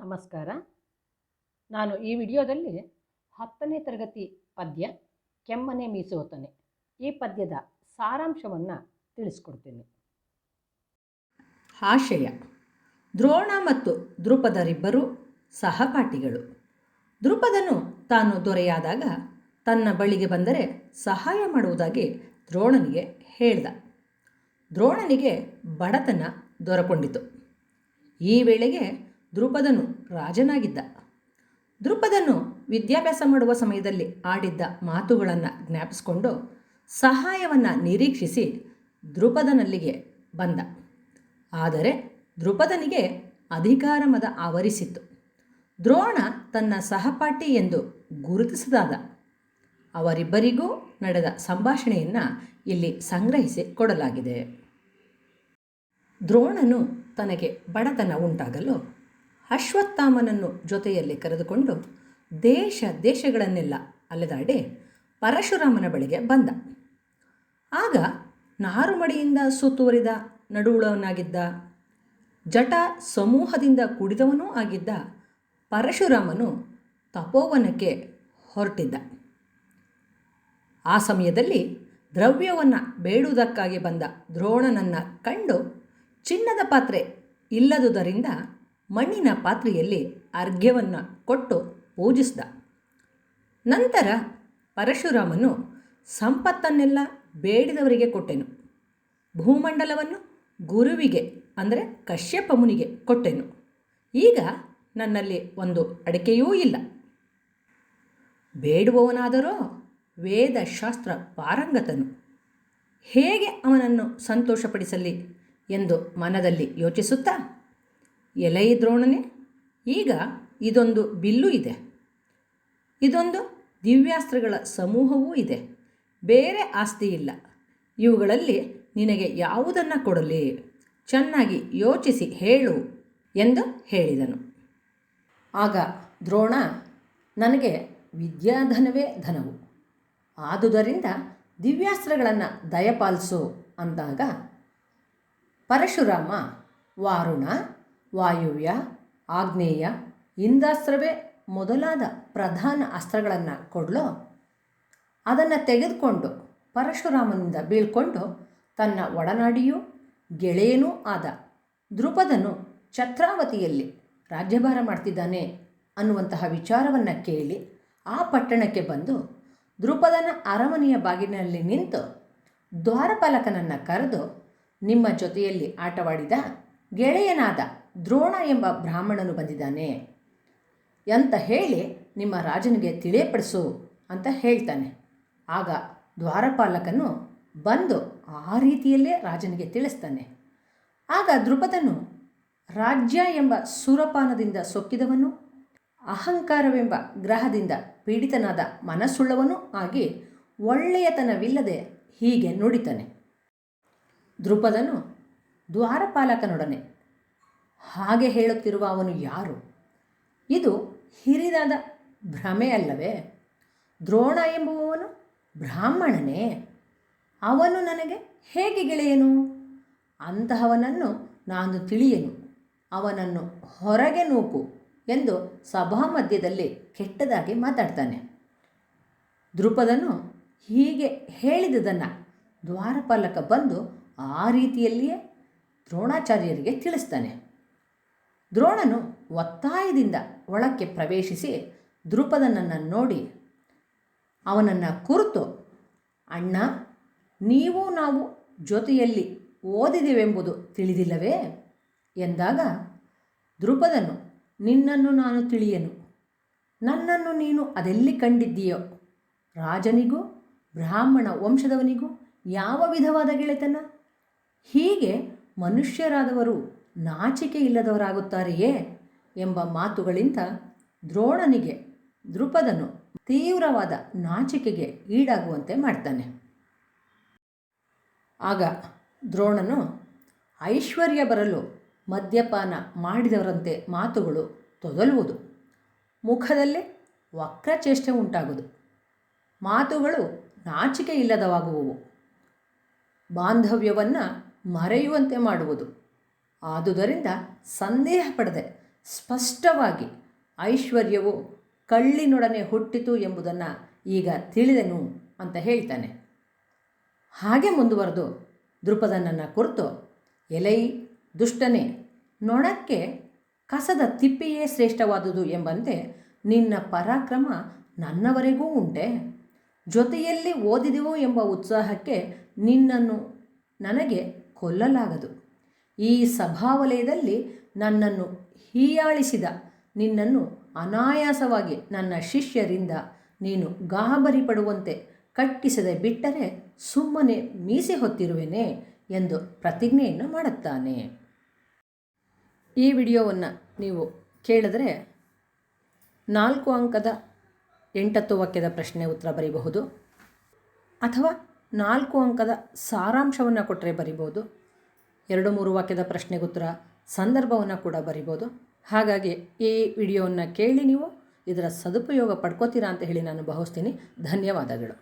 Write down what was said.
ನಮಸ್ಕಾರ. ನಾನು ಈ ವಿಡಿಯೋದಲ್ಲಿ ಹತ್ತನೇ ತರಗತಿ ಪದ್ಯ ಕೆಮ್ಮನೆ ಮೀಸೋತನೆ. ಈ ಪದ್ಯದ ಸಾರಾಂಶವನ್ನು ತಿಳಿಸ್ಕೊಡ್ತೀನಿ. ಆಶಯ. ದ್ರೋಣ ಮತ್ತು ದ್ರುಪದರಿಬ್ಬರು ಸಹಪಾಠಿಗಳು. ದ್ರುಪದನು ತಾನು ದೊರೆಯಾದಾಗ ತನ್ನ ಬಳಿಗೆ ಬಂದರೆ ಸಹಾಯ ಮಾಡುವುದಾಗಿ ದ್ರೋಣನಿಗೆ ಹೇಳ್ದ. ದ್ರೋಣನಿಗೆ ಬಡತನ ದೊರಕೊಂಡಿತು. ಈ ವೇಳೆಗೆ ದ್ರುಪದನು ರಾಜನಾಗಿದ್ದ. ದ್ರುಪದನು ವಿದ್ಯಾಭ್ಯಾಸ ಮಾಡುವ ಸಮಯದಲ್ಲಿ ಆಡಿದ್ದ ಮಾತುಗಳನ್ನು ಜ್ಞಾಪಿಸಿಕೊಂಡು ಸಹಾಯವನ್ನು ನಿರೀಕ್ಷಿಸಿ ದ್ರುಪದನಲ್ಲಿಗೆ ಬಂದ. ಆದರೆ ದ್ರುಪದನಿಗೆ ಅಧಿಕಾರ ಮದ ಆವರಿಸಿತ್ತು. ದ್ರೋಣ ತನ್ನ ಸಹಪಾಠಿ ಎಂದು ಗುರುತಿಸದಾದ. ಅವರಿಬ್ಬರಿಗೂ ನಡೆದ ಸಂಭಾಷಣೆಯನ್ನು ಇಲ್ಲಿ ಸಂಗ್ರಹಿಸಿ ಕೊಡಲಾಗಿದೆ. ದ್ರೋಣನು ತನಗೆ ಬಡತನ ಉಂಟಾಗಲು ಅಶ್ವತ್ಥಾಮನನ್ನು ಜೊತೆಯಲ್ಲಿ ಕರೆದುಕೊಂಡು ದೇಶ ದೇಶಗಳನ್ನೆಲ್ಲ ಅಲೆದಾಡಿ ಪರಶುರಾಮನ ಬಳಿಗೆ ಬಂದ. ಆಗ ನಾರುಮಡಿಯಿಂದ ಸುತ್ತುವರಿದ ನಡುವಳವನಾಗಿದ್ದ, ಜಟ ಸಮೂಹದಿಂದ ಕುಡಿದವನೂ ಆಗಿದ್ದ ಪರಶುರಾಮನು ತಪೋವನಕ್ಕೆ ಹೊರಟಿದ್ದ. ಆ ಸಮಯದಲ್ಲಿ ದ್ರವ್ಯವನ್ನು ಬೇಡುವುದಕ್ಕಾಗಿ ಬಂದ ದ್ರೋಣನನ್ನು ಕಂಡು ಚಿನ್ನದ ಪಾತ್ರೆ ಇಲ್ಲದುದರಿಂದ ಮಣ್ಣಿನ ಪಾತ್ರೆಯಲ್ಲಿ ಅರ್ಘ್ಯವನ್ನು ಕೊಟ್ಟು ಪೂಜಿಸಿದ. ನಂತರ ಪರಶುರಾಮನು ಸಂಪತ್ತನ್ನೆಲ್ಲ ಬೇಡಿದವರಿಗೆ ಕೊಟ್ಟೆನು. ಭೂಮಂಡಲವನ್ನು ಗುರುವಿಗೆ, ಅಂದರೆ ಕಶ್ಯಪ ಮುನಿಗೆ ಕೊಟ್ಟೆನು. ಈಗ ನನ್ನಲ್ಲಿ ಒಂದು ಅಡಕೆಯೂ ಇಲ್ಲ. ಬೇಡುವವನಾದರೋ ವೇದಶಾಸ್ತ್ರ ಪಾರಂಗತನು. ಹೇಗೆ ಅವನನ್ನು ಸಂತೋಷಪಡಿಸಲಿ ಎಂದು ಮನದಲ್ಲಿ ಯೋಚಿಸುತ್ತಾ ಎಲೈ ದ್ರೋಣನೇ ಈಗ ಇದೊಂದು ಬಿಲ್ಲು ಇದೆ. ಇದೊಂದು ದಿವ್ಯಾಸ್ತ್ರಗಳ ಸಮೂಹವೂ ಇದೆ. ಬೇರೆ ಆಸ್ತಿ ಇಲ್ಲ. ಇವುಗಳಲ್ಲಿ ನಿನಗೆ ಯಾವುದನ್ನು ಕೊಡಲಿ? ಚೆನ್ನಾಗಿ ಯೋಚಿಸಿ ಹೇಳು ಎಂದು ಹೇಳಿದನು. ಆಗ ದ್ರೋಣ, ನನಗೆ ವಿದ್ಯಾಧನವೇ ಧನವು. ಆದುದರಿಂದ ದಿವ್ಯಾಸ್ತ್ರಗಳನ್ನು ದಯಪಾಲಿಸು ಅಂದಾಗ ಪರಶುರಾಮ, ವಾರುಣ ವಾಯುವ್ಯ, ಆಗ್ನೇಯ ಇಂದಾಸ್ತ್ರವೇ ಮೊದಲಾದ ಪ್ರಧಾನ ಅಸ್ತ್ರಗಳನ್ನು ಕೊಡಲೋ, ಅದನ್ನು ತೆಗೆದುಕೊಂಡು ಪರಶುರಾಮನಿಂದ ಬೀಳ್ಕೊಂಡು ತನ್ನ ಒಡನಾಡಿಯೂ ಗೆಳೆಯನೂ ಆದ ದ್ರುಪದನು ಛತ್ರಾವತಿಯಲ್ಲಿ ರಾಜ್ಯಭಾರ ಮಾಡ್ತಿದ್ದಾನೆ ಅನ್ನುವಂತಹ ವಿಚಾರವನ್ನು ಕೇಳಿ ಆ ಪಟ್ಟಣಕ್ಕೆ ಬಂದು ದ್ರುಪದನ ಅರಮನೆಯ ಬಾಗಿಲಿನಲ್ಲಿ ನಿಂತು ದ್ವಾರಪಾಲಕನನ್ನು ಕರೆದು ನಿಮ್ಮ ಜೊತೆಯಲ್ಲಿ ಆಟವಾಡಿದ ಗೆಳೆಯನಾದ ದ್ರೋಣ ಎಂಬ ಬ್ರಾಹ್ಮಣನು ಬಂದಿದ್ದಾನೆ. ಅಂತ ಹೇಳಿ ನಿಮ್ಮ ರಾಜನಿಗೆ ತಿಳಿಯಪಡಿಸು ಅಂತ ಹೇಳ್ತಾನೆ. ಆಗ ದ್ವಾರಪಾಲಕನು ಬಂದು ಆ ರೀತಿಯಲ್ಲೇ ರಾಜನಿಗೆ ತಿಳಿಸ್ತಾನೆ. ಆಗ ದೃಪದನು ರಾಜ್ಯ ಎಂಬ ಸುರಪಾನದಿಂದ ಸೊಕ್ಕಿದವನು, ಅಹಂಕಾರವೆಂಬ ಗ್ರಹದಿಂದ ಪೀಡಿತನಾದ ಮನಸ್ಸುಳ್ಳವನು ಆಗಿ ಒಳ್ಳೆಯತನವಿಲ್ಲದೆ ಹೀಗೆ ನುಡಿತಾನೆ. ದೃಪದನು ದ್ವಾರಪಾಲಕನೊಡನೆ ಹಾಗೆ ಹೇಳುತ್ತಿರುವ ಅವನು ಯಾರು? ಇದು ಹಿರಿದಾದ ಭ್ರಮೆ ಅಲ್ಲವೇ? ದ್ರೋಣ ಎಂಬುವವನು ಬ್ರಾಹ್ಮಣನೇ. ಅವನು ನನಗೆ ಹೇಗೆ ಗೆಳೆಯನು? ಅಂತಹವನನ್ನು ನಾನು ತಿಳಿಯನು. ಅವನನ್ನು ಹೊರಗೆ ನೂಕು ಎಂದು ಸಭಾ ಮಧ್ಯದಲ್ಲಿ ಕೆಟ್ಟದಾಗಿ ಮಾತಾಡ್ತಾನೆ. ದೃಪದನು ಹೀಗೆ ಹೇಳಿದುದನ್ನು ದ್ವಾರಪಾಲಕ ಬಂದು ಆ ರೀತಿಯಲ್ಲಿಯೇ ದ್ರೋಣಾಚಾರ್ಯರಿಗೆ ತಿಳಿಸ್ತಾನೆ. ದ್ರೋಣನು ಒತ್ತಾಯದಿಂದ ಒಳಕ್ಕೆ ಪ್ರವೇಶಿಸಿ ದ್ರುಪದನನ್ನು ನೋಡಿ ಅವನನ್ನು ಕುರಿತು, ಅಣ್ಣ, ನೀವು ನಾವು ಜೊತೆಯಲ್ಲಿ ಓದಿದೆವೆಂಬುದು ತಿಳಿದಿಲ್ಲವೇ? ಎಂದಾಗ ದ್ರುಪದನು, ನಿನ್ನನ್ನು ನಾನು ತಿಳಿಯನು. ನನ್ನನ್ನು ನೀನು ಅದೆಲ್ಲಿ ಕಂಡಿದ್ದೀಯೋ? ರಾಜನಿಗೂ, ಬ್ರಾಹ್ಮಣ ವಂಶದವನಿಗೂ ಯಾವ ವಿಧವಾದ ಗೆಳೆತನ? ಹೀಗೆ ಮನುಷ್ಯರಾದವರು ನಾಚಿಕೆ ಇಲ್ಲದವರಾಗುತ್ತಾರೆಯೇ ಎಂಬ ಮಾತುಗಳಿಂದ ದ್ರೋಣನಿಗೆ ದೃಪದನು ತೀವ್ರವಾದ ನಾಚಿಕೆಗೆ ಈಡಾಗುವಂತೆ ಮಾಡ್ತಾನೆ. ಆಗ ದ್ರೋಣನು, ಐಶ್ವರ್ಯ ಬರಲು ಮದ್ಯಪಾನ ಮಾಡಿದವರಂತೆ ಮಾತುಗಳು ತೊದಲುವುದು. ಮುಖದಲ್ಲೇ ವಕ್ರಚೇಷ್ಟೆ ಉಂಟಾಗುವುದು. ಮಾತುಗಳು ನಾಚಿಕೆ ಇಲ್ಲದವಾಗುವವು. ಬಾಂಧವ್ಯವನ್ನು ಮರೆಯುವಂತೆ ಮಾಡುವುದು. ಆದುದರಿಂದ ಸಂದೇಹ ಪಡದೆ. ಸ್ಪಷ್ಟವಾಗಿ ಐಶ್ವರ್ಯವು ಕಳ್ಳಿನೊಡನೆ ಹುಟ್ಟಿತು ಎಂಬುದನ್ನು ಈಗ ತಿಳಿದೆನು ಅಂತ ಹೇಳ್ತಾನೆ. ಹಾಗೆ ಮುಂದುವರೆದು ದೃಪದನನ್ನು ಕುರಿತು, ಎಲೈ, ದುಷ್ಟನೇ, ನೊಣಕ್ಕೆ ಕಸದ ತಿಪ್ಪಿಯೇ ಶ್ರೇಷ್ಠವಾದುದು ಎಂಬಂತೆ ನಿನ್ನ ಪರಾಕ್ರಮ ನನ್ನವರೆಗೂ ಉಂಟೆ. ಜೊತೆಯಲ್ಲಿ ಓದಿದೆವು ಎಂಬ ಉತ್ಸಾಹಕ್ಕೆ ನಿನ್ನನ್ನು ನನಗೆ ಕೊಲ್ಲಲಾಗದು. ಈ ಸಭಾವಲಯದಲ್ಲಿ ನನ್ನನ್ನು ಹೀಯಾಳಿಸಿದ, ನಿನ್ನನ್ನು ಅನಾಯಾಸವಾಗಿ ನನ್ನ ಶಿಷ್ಯರಿಂದ ನೀನು ಗಾಬರಿ ಪಡುವಂತೆ ಕಟ್ಟಿಸದೆ ಬಿಟ್ಟರೆ ಸುಮ್ಮನೆ ಮೀಸೆ ಹೊತ್ತಿರುವೆನೆ ಎಂದು ಪ್ರತಿಜ್ಞೆಯನ್ನು ಮಾಡುತ್ತಾನೆ. ಈ ವಿಡಿಯೋವನ್ನು ನೀವು ಕೇಳಿದರೆ ನಾಲ್ಕು ಅಂಕದ ಎಂಟತ್ತು ವಾಕ್ಯದ ಪ್ರಶ್ನೆ ಉತ್ತರ ಬರೀಬಹುದು ಅಥವಾ ನಾಲ್ಕು ಅಂಕದ ಸಾರಾಂಶವನ್ನು ಕೊಟ್ಟರೆ ಬರಿಬೋದು ಎರಡು ಮೂರು ವಾಕ್ಯದ ಪ್ರಶ್ನೆಗೆ ಉತ್ತರ ಸಂದರ್ಭವನ್ನು ಕೂಡ ಬರಿಬೋದು. ಹಾಗಾಗಿ ಈ ವಿಡಿಯೋವನ್ನು ಕೇಳಿ ನೀವು ಇದರ ಸದುಪಯೋಗ ಪಡ್ಕೋತೀರಾ ಅಂತ ಹೇಳಿ ನಾನು ಭಾವಿಸ್ತೀನಿ ಧನ್ಯವಾದಗಳು.